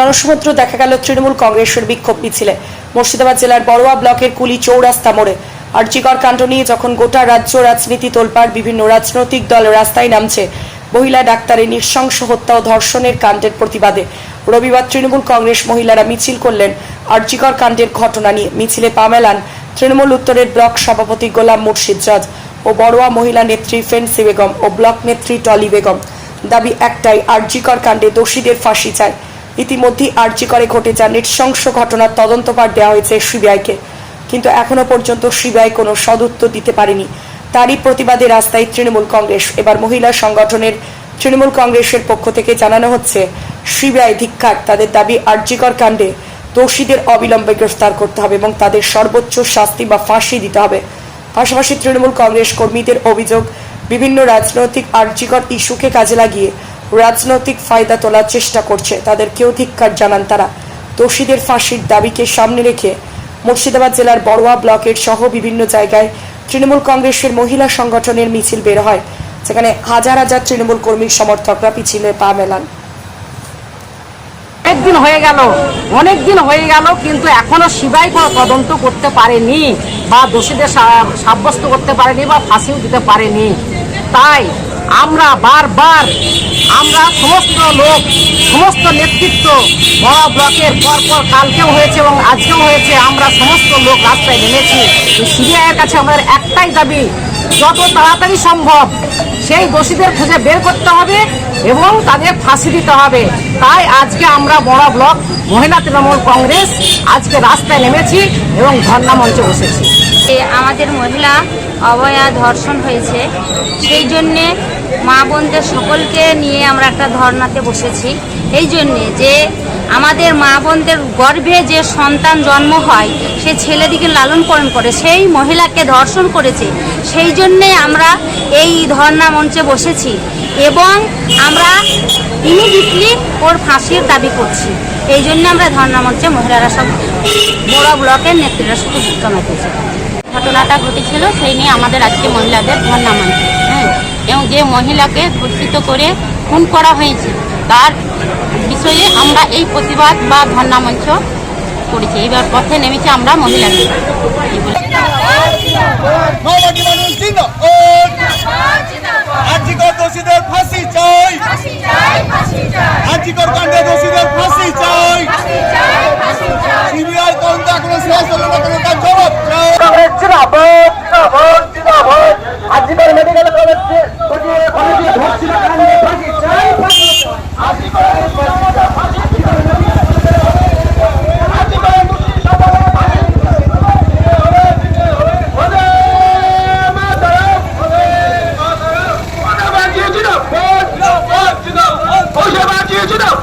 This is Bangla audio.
জনসমুদ্র দেখা গেল তৃণমূল কংগ্রেসের বিক্ষোভ মিছিলে। মুর্শিদাবাদ জেলার বড়ুয়া ব্লকের কুলি চৌরাস্তা মোড়ে। আর্যিকর কাণ্ড নিয়ে যখন গোটা রাজ্য রাজনীতি তোলপাড়, বিভিন্ন রাজনৈতিক দল রাস্তায় নামছে। মহিলা ডাক্তারের নৃশংস হত্যা ও ধর্ষণের কাণ্ডের প্রতিবাদে। রবিবার তৃণমূল কংগ্রেস মহিলারা মিছিল করলেন আর্যিকর কাণ্ডের ঘটনা নিয়ে। মিছিলে পা মেলান তৃণমূল উত্তরের ব্লক সভাপতি গোলাম মুর্শিদ জজ ও বড়ুয়া মহিলা নেত্রী ফেন্সি বেগম ও ব্লক নেত্রী টলি বেগম। দাবি একটাই আর্যিকর কাণ্ডে দোষীদের ফাঁসি চায়। ইতিমধ্যেই আর্যিকরে ঘটে যা নৃশংস ঘটনার তদন্তভার দেওয়া হয়েছে সিবিআইকে। কিন্তু এখনও পর্যন্ত সিবিআই কোনো সদুত্তর দিতে পারেনি। তারই প্রতিবাদে রাস্তায় তৃণমূল কংগ্রেস। এবার মহিলা সংগঠনের তৃণমূল কংগ্রেসের পক্ষ থেকে জানানো হচ্ছে, সিবিআই ধিক্ষার, তাদের দাবি আর্যিকর কাণ্ডে দোষীদের অবিলম্বে গ্রেফতার করতে হবে এবং তাদের সর্বোচ্চ শাস্তি বা ফাঁসি দিতে হবে। পাশাপাশি তৃণমূল কংগ্রেস কর্মীদের অভিযোগ, বিভিন্ন রাজনৈতিক আর্যিকর ইস্যুকে কাজে লাগিয়ে রাজনৈতিক ফায়দা তোলার চেষ্টা করছে। তাদেরকেও ধিক্কার জানান তারা। দোষীদের ফাঁসির দাবিকে সামনে রেখে মুর্শিদাবাদ জেলার বড়ুয়া ব্লকের সহ বিভিন্ন জায়গায় তৃণমূল কংগ্রেসের মহিলা সংগঠনের মিছিল বের হয়, যেখানে হাজার হাজার তৃণমূল কর্মীর সমর্থকরা পিছিলে পা মেলান। অনেক দিন হয়ে গেল, অনেক দিন হয়ে গেল, কিন্তু এখনও সিবাই কোনো তদন্ত করতে পারেনি বা দোষীদের সাব্যস্ত করতে পারেনি বা ফাঁসিও দিতে পারেনি। তাই আমরা বারবার আমরা সমস্ত লোক, সমস্ত নেতৃত্ব বড় ব্লকের পরপর কালকেও হয়েছে এবং আজকেও হয়েছে। আমরা সমস্ত লোক রাস্তায় নেমেছি। সিবিআইয়ের কাছে আমাদের একটাই দাবি, যত তাড়াতাড়ি সম্ভব সেই দোষীদের খুঁজে বের করতে হবে এবং তাদের ফাঁসি দিতে হবে। তাই আজকে আমরা বড় ব্লক মহিলা তৃণমূল কংগ্রেস আজকে রাস্তায় নেমেছি এবং ধর্ণা মঞ্চে বসেছি। যে আমাদের মহিলা অবয়া ধর্ষণ হয়েছে। সেই জন্যে মা বোনদের সকলকে নিয়ে আমরা একটা ধর্নাতে বসেছি। এই জন্যে যে আমাদের মা বোনদের গর্ভে যে সন্তান জন্ম হয়, সে ছেলেদিকে লালন পালন করে, সেই মহিলাকে ধর্ষণ করেছে। সেই জন্যে আমরা এই ধর্না মঞ্চে বসেছি এবং আমরা ইমিডিয়েটলি ওর ফাঁসির দাবি করছি। এই জন্য আমরা ধর্না মঞ্চে মহিলারা সব বড় ব্লকের নেত্রীরা শুধু জমাতেছে ঘটনাটা ঘটেছিল, সেই নিয়ে আমাদের আজকে মহিলাদের ধর্ণা মানছে হ্যাঁ এবং যে মহিলাকে ধর্ষিত করে খুন করা হয়েছে, তার বিষয়ে আমরা এই প্রতিবাদ বা ধর্ণা মঞ্চ করেছি। এবার পথে নেমেছি আমরা মহিলাদের। সিবিআই তদন্ত এখনও শেষ হলো না কোনো তার জবাব জিন্দাবাদ জিন্দাবাদ জিন্দাবাদ। আজিকাল মেডিকেল কলেজ কলেজে ধর্ষিত কাণ্ডে ফাঁসি চাই ফাঁসি আজিকাল you know